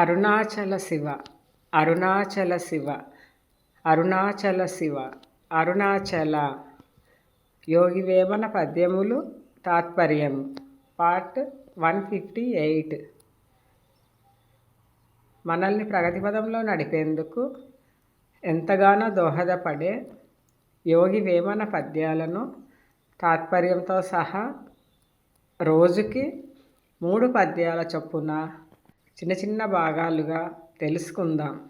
అరుణాచల శివ అరుణాచల శివ అరుణాచల శివ అరుణాచల. యోగి వేమన పద్యములు తాత్పర్యం. Part one fifty eight. మనల్ని ప్రగతి పదంలో నడిపేందుకు ఎంతగానో దోహదపడే యోగి వేమన పద్యాలను తాత్పర్యంతో సహా రోజుకి మూడు పద్యాల చొప్పున చిన్న చిన్న భాగాలుగా తెలుసుకుందాం.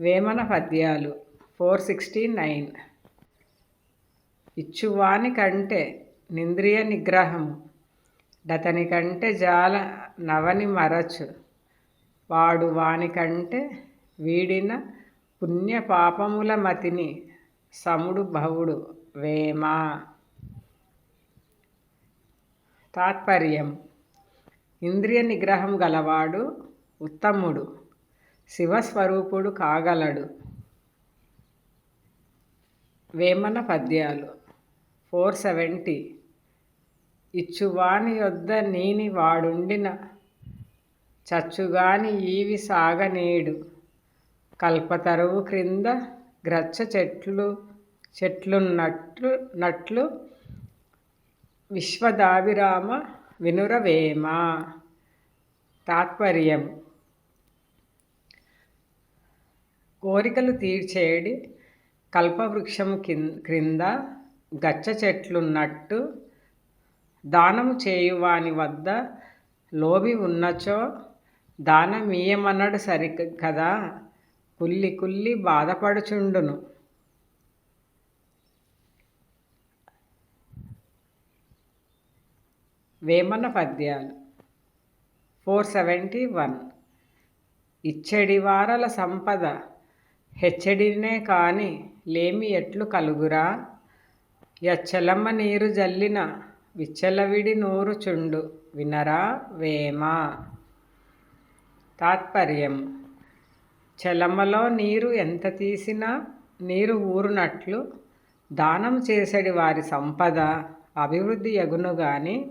వేమన పద్యాలు ఫోర్ సిక్స్టీ నైన్. ఇచ్చువాని కంటే నింద్రియ నిగ్రహము డతని కంటే జాల నవని మరచు వాడు వాని కంటే వీడిన పుణ్య పాపముల మతిని సముడు భవుడు వేమా. తాత్పర్యం. ఇంద్రియ నిగ్రహం గలవాడు ఉత్తముడు శివస్వరూపుడు కాగలడు. వేమన పద్యాలు. Four seventy. ఇచ్చువాని యొద్ద నీని వాడుండిన చచ్చుగాని ఈవి సాగనేడు. కల్పతరువు క్రింద గ్రచ్చ చెట్లు చెట్లున్నట్లు నట్లు విశ్వదావిరామ వినురవేమ. తాత్పర్యం. కోరికలు తీర్చేడి కల్పవృక్షం క్రింద గచ్చ చెట్లున్నట్టు దానము చేయువాని వద్ద లోబి ఉన్నచో దానమీయమన్నడు సరి కదా కుల్లి కుల్లి బాధపడుచుండును. వేమన పద్యాలు. Four seventy one. ఇచ్చడి వారల సంపద. హెచ్చడినే కాని లేమి ఎట్లు కలుగురా? ఎచ్చలమ్మ నీరు జల్లిన విచ్చలవిడి నూరు చుండు. వినరా వేమ? తాత్పర్యం. చలమ్మలో నీరు ఎంత తీసినా నీరు ఊరునట్లు దానం చేసడి వారి సంపద. అభివృద్ధి ఎగును కానీ